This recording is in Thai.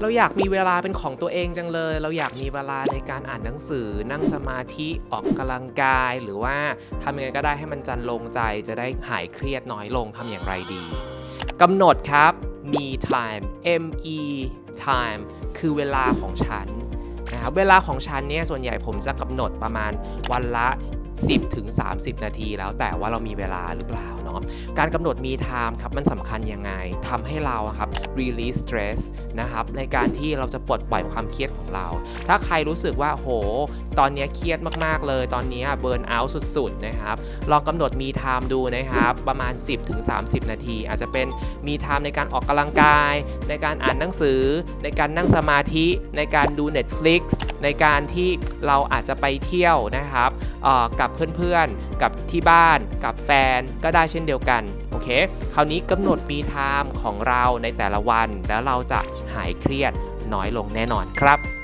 เราอยากมีเวลาเป็นของตัวเองจังเลย เราอยากมีเวลาในการอ่านหนังสือ นั่งสมาธิออกกำลังกาย หรือว่าทำยังไงก็ได้ให้มันจันลงใจ จะได้หายเครียดน้อยลงทำอย่างไรดีกำหนดครับ me time m e time คือเวลาของฉันนะครับเวลาของฉันเนี่ยส่วนใหญ่ผมจะกำหนดประมาณวันละ 10ถึง30 นาทีแล้วแต่ว่าเรามีเวลาหรือเปล่าเนาะการกำหนดมีไทม์ครับมันสำคัญยังไงทำให้เราครับ release stress นะครับในการที่เราจะปลดปล่อยความเครียดของเรา ถ้าใครรู้สึกว่าโห ตอนนี้เครียดมากๆเลย ตอนนี้เบิร์นเอาท์สุดๆนะครับ ลองกำหนดมี time ดูนะครับ ประมาณ 10-30 นาที อาจจะเป็นมี time ในการออกกำลังกาย ในการอ่านหนังสือ ในการนั่งสมาธิ ในการดู Netflix ในการที่เราอาจจะไปเที่ยวนะครับกับเพื่อนๆ กับที่บ้าน กับแฟนก็ได้เช่นเดียวกัน โอเค คราวนี้กำหนดมี time ของเราในแต่ละวัน แล้วเราจะหายเครียดน้อยลงแน่นอนครับ